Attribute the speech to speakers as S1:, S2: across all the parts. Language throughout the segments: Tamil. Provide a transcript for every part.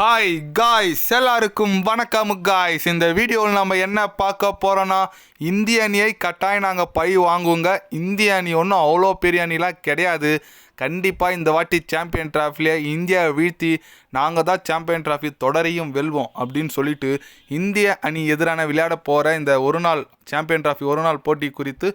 S1: ஹாய் காய்ஸ் எல்லாருக்கும் வணக்கம் காய்ஸ் இந்த வீடியோவில் நம்ம என்ன பார்க்க போகிறோன்னா இந்திய அணியை கட்டாயம் நாங்கள் பழி வாங்குவோங்க. இந்திய அணி ஒன்றும் அவ்வளோ பெரிய அணிலாம் கிடையாது. கண்டிப்பாக இந்த வாட்டி சாம்பியன் ட்ராஃபிலே இந்தியாவை வீழ்த்தி நாங்கள் தான் சாம்பியன் ட்ராஃபி தொடரையும் வெல்வோம் அப்படின்னு சொல்லிட்டு இந்திய அணி எதிரான விளையாட போகிற இந்த ஒரு நாள் சாம்பியன் ட்ராஃபி ஒரு நாள் போட்டி குறித்து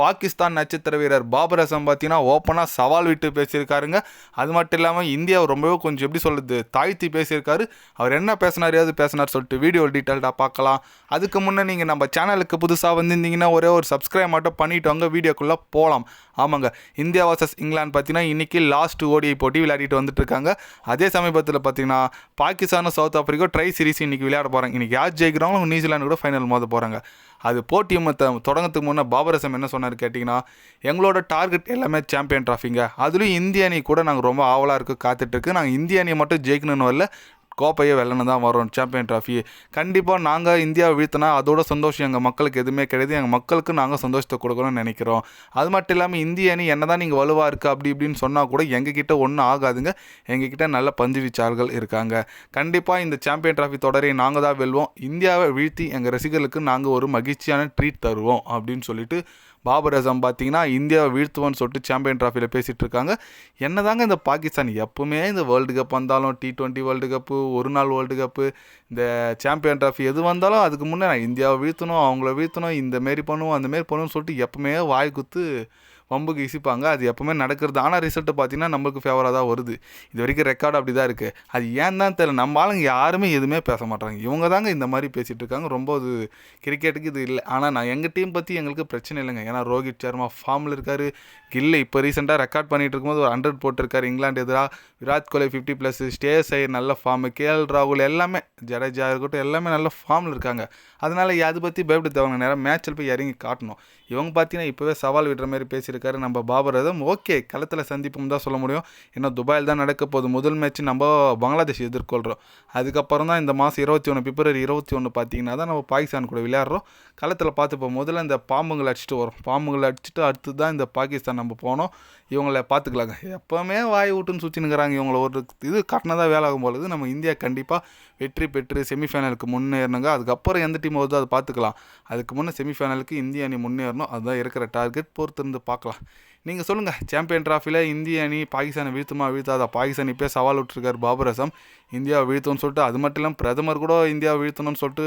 S1: பாகிஸ்தான் நட்சத்திர வீரர் பாபர் அசம் பார்த்தீங்கன்னா ஓப்பனாக சவால் விட்டு பேசியிருக்காருங்க. அது மட்டும் இல்லாமல் இந்தியாவை ரொம்பவே கொஞ்சம் எப்படி சொல்லுது தாழ்த்தி பேசியிருக்காரு. அவர் என்ன பேசினார் பேசினார் சொல்லிட்டு வீடியோ டீட்டெயில்டாக பார்க்கலாம். அதுக்கு முன்னே நீங்கள் நம்ம சேனலுக்கு புதுசாக வந்திருந்தீங்கன்னா ஒரே ஒரு சப்ஸ்கிரைப் மட்டும் பண்ணிட்டு வாங்க வீடியோக்குள்ளே போகலாம் ஆமாங்க இந்தியா வர்சஸ் இங்கிலாந்து பார்த்தீங்கன்னா இன்றைக்கி லாஸ்ட் ஓடிஐ போட்டி விளையாடிட்டு வந்துட்டு இருக்காங்க. அதே சமீபத்தில் பார்த்தீங்கன்னா பாகிஸ்தானும் சவுத் ஆஃப்ரிக்கா ட்ரை சீரிஸ் இன்றைக்கி விளையாட போகிறாங்க இன்றைக்கி யார் ஜெயிக்கிறாங்களோ நியூசிலாந்து கூட ஃபைனல் மோத போகிறாங்க அது போட்டியம் தொடங்கத்துக்கு முன்னே பாபரசம் என்ன சொன்னார் கேட்டிங்கன்னா எங்களோட டார்கெட் எல்லாமே சாம்பியன் ட்ராஃபிங்க அதுலேயும் இந்திய அணி கூட நாங்கள் ரொம்ப ஆவலாக இருக்கு காத்துட்ருக்கு நாங்கள் இந்திய அணியை மட்டும் ஜெயிக்கணும்னு வரல கோப்பையை வெல்லணும் தான் வரும். சாம்பியன் ட்ராஃபி கண்டிப்பாக நாங்கள் இந்தியாவை வீழ்த்தினா அதோட சந்தோஷம் எங்கள் மக்களுக்கு எதுவுமே கிடையாது. எங்கள் மக்களுக்கு நாங்கள் சந்தோஷத்தை கொடுக்கணும்னு நினைக்கிறோம். அது மட்டும் இல்லாமல் இந்திய அணி என்ன தான் நீங்கள் வலுவாக இருக்குது அப்படி இப்படின்னு சொன்னால் கூட எங்ககிட்ட ஒன்றும் ஆகாதுங்க. எங்ககிட்ட நல்ல பந்து வீச்சாளர்கள் இருக்காங்க. கண்டிப்பாக இந்த சாம்பியன் ட்ராஃபி தொடரை நாங்கள் தான் வெல்வோம். இந்தியாவை வீழ்த்தி எங்கள் ரசிகர்களுக்கு நாங்கள் ஒரு மகிழ்ச்சியான ட்ரீட் தருவோம் அப்படின்னு சொல்லிட்டு பாபர் அசம் பார்த்தீங்கன்னா இந்தியாவை வீழ்த்துவோன்னு சொல்லிட்டு சாம்பியன் ட்ராஃபியில் பேசிகிட்டு இருக்காங்க. என்ன தாங்க இந்த பாகிஸ்தான்? எப்பவுமே இந்த வேர்ல்டு கப் வந்தாலும் டி டுவெண்ட்டி வேர்ல்டு கப்பு ஒரு நாள் வேர்ல்டு கப்பு இந்த சாம்பியன் ட்ராஃபி எது வந்தாலும் அதுக்கு முன்னே நான் இந்தியாவை வீழ்த்தணும் அவங்கள வீழ்த்தணும் இந்த மாரி பண்ணுவோம் அந்த மாரி பண்ணுவோம்னு சொல்லிட்டு எப்பவுமே வாய் குத்து வம்புக்கு இசிப்பாங்க. அது எப்பவுமே நடக்கிறது. ஆனால் ரிசல்ட்டு பார்த்தீங்கன்னா நம்மளுக்கு ஃபேவராக தான் வருது. இது வரைக்கும் ரெக்கார்டு அப்படி தான் இருக்குது அது ஏன் தான் தெரியல. நம்ம ஆளுங்க யாருமே எதுவுமே பேச மாட்டாங்க. இவங்க தாங்க இந்த மாதிரி பேசிகிட்டு இருக்காங்க. ரொம்ப அது கிரிக்கெட்டுக்கு இது இல்லை. ஆனால் நான் எங்கள் டீம் பற்றி எங்களுக்கு பிரச்சனை இல்லைங்க. ஏன்னா ரோஹித் சர்மா ஃபார்மில் இருக்கார். இல்லை இப்போ ரீசெண்டாக ரெக்கார்ட் பண்ணிட்டு இருக்கும்போது ஒரு ஹண்ட்ரட் போட்டிருக்காரு. இங்கிலாந்து எதிராக Virat Kohli fifty plus stay Iyer நல்ல ஃபார்மு கேஎல் ராகுல் எல்லாமே ஜடேஜா இருக்கட்டும் எல்லாமே நல்ல ஃபார்மில் இருக்காங்க. அதனால் அதை பற்றி பயப்பட தேவைங்க நேரம் மேட்ச்சில் போய் இறங்கி காட்டணும். இவங்க பார்த்தீங்கன்னா இப்போவே சவால் விடுற மாதிரி இருக்காரு. நம்ம பாபர் அதம் ஓகே களத்தில் சந்திப்போம் தான் சொல்ல முடியும். ஏன்னா துபாயில் தான் நடக்க போகுது முதல் மேட்ச் நம்ம பங்களாதேஷ் எதிர்கொள்கிறோம் அதுக்கப்புறம் தான் இந்த மாதம் இருபத்தி ஒன்று பிப்ரவரி இருபத்தி ஒன்று பார்த்தீங்கன்னா தான் நம்ம பாகிஸ்தான் கூட விளையாடுறோம். களத்தில் பார்த்துப்போம் முதல்ல இந்த பாம்புங்களை அடிச்சுட்டு வரும். பாம்புங்களை அடிச்சுட்டு அடுத்து தான் இந்த பாகிஸ்தான் நம்ம போனோம். இவங்களை பார்த்துக்கலாங்க. எப்போவுமே வாய் விட்டுன்னு சுற்றினுங்கிறாங்க இவங்கள. ஒரு இது கட்டினதாக வேலை ஆகும் பொழுது நம்ம இந்தியா கண்டிப்பாக வெற்றி பெற்று செமிஃபைனலுக்கு முன்னேறணுங்க. அதுக்கப்புறம் எந்த டீம் வருதோ அதை பார்த்துக்கலாம். அதுக்கு முன்னே செமிஃபைனலுக்கு இந்திய அணி முன்னேறணும். அதுதான் இருக்கிற டார்கெட் பொறுத்திருந்து பார்க்கலாம். நீங்கள் சொல்லுங்கள் சாம்பியன் ட்ராஃபியில் இந்திய அணி பாகிஸ்தானை வீழ்த்துமா வீழ்த்தாதா? பாகிஸ்தான் இப்போ சவால் விட்டுருக்கார் பாபர் அசம் இந்தியாவை வீழ்த்தும்னு சொல்லிட்டு அது மட்டும் இல்லாமல் பிரதமர் கூட இந்தியாவை வீழ்த்தணும்னு சொல்லிட்டு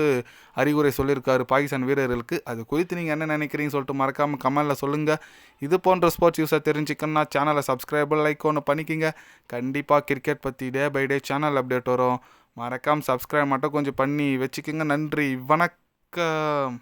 S1: அறிவுரை சொல்லியிருக்காரு பாகிஸ்தான் வீரர்களுக்கு. அது குறித்து நீங்கள் என்ன நினைக்கிறீங்கன்னு சொல்லிட்டு மறக்காமல் கமெண்டில் சொல்லுங்கள் இது போன்ற ஸ்போர்ட்ஸ் யூஸை தெரிஞ்சுக்கணும்னா சேனலை சப்ஸ்கிரைபர் லைக் ஒன்று பண்ணிக்கிங்க. கண்டிப்பாக கிரிக்கெட் பற்றி day by day channel update வரும். மறக்காமல் சப்ஸ்கிரைப் மட்டும் கொஞ்சம் பண்ணி வச்சுக்கோங்க. நன்றி வணக்கம்.